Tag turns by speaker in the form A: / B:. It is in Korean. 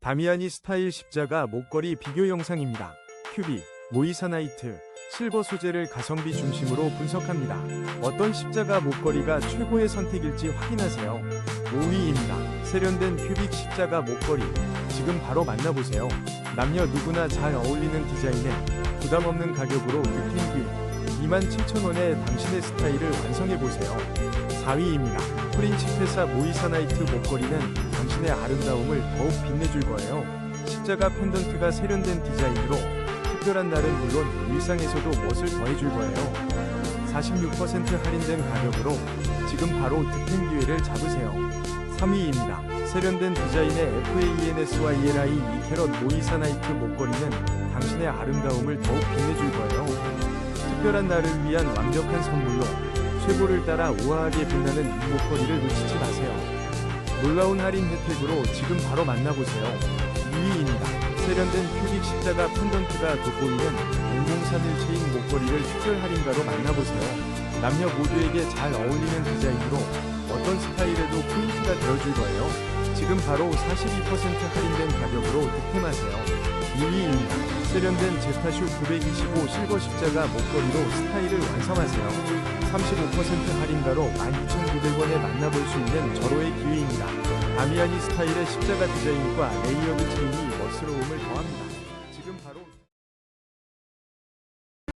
A: 다미아니 스타일 십자가 목걸이 비교 영상입니다. 큐빅, 모이사나이트, 실버 소재를 가성비 중심으로 분석합니다. 어떤 십자가 목걸이가 최고의 선택일지 확인하세요. 5위입니다. 세련된 큐빅 십자가 목걸이. 지금 바로 만나보세요. 남녀 누구나 잘 어울리는 디자인에 부담 없는 가격으로 느낌 기회. 27,000원에 당신의 스타일을 완성해보세요. 4위입니다. 프린치 회사 모이사나이트 목걸이는 당신의 아름다움을 더욱 빛내줄 거예요. 십자가 펜던트가 세련된 디자인으로 특별한 날은 물론 일상에서도 멋을 더해줄 거예요. 46% 할인된 가격으로 지금 바로 득템 기회를 잡으세요. 3위입니다. 세련된 디자인의 FANSY ELI 2캐럿 모이사 나이트 목걸이는 당신의 아름다움을 더욱 빛내줄 거예요. 특별한 날을 위한 완벽한 선물로 최고를 따라 우아하게 빛나는 이 목걸이를 놓치지 마세요. 놀라운 할인 혜택으로 지금 바로 만나보세요. 2위입니다. 세련된 큐빅 십자가 펜던트가 돋보이는 0031 체인 목걸이를 특별 할인가로 만나보세요. 남녀 모두에게 잘 어울리는 디자인으로 어떤 스타일에도 포인트가 되어줄 거예요. 지금 바로 42% 할인된 가격으로 득템하세요. 2위입니다. 세련된 제타슈 925 실버 십자가 목걸이로 스타일을 완성하세요. 35% 할인가로 12,900원에 만나볼 수 있는 절호의 기회입니다. 다미아니 스타일의 십자가 디자인과 레이어드 체인이 멋스러움을 더합니다.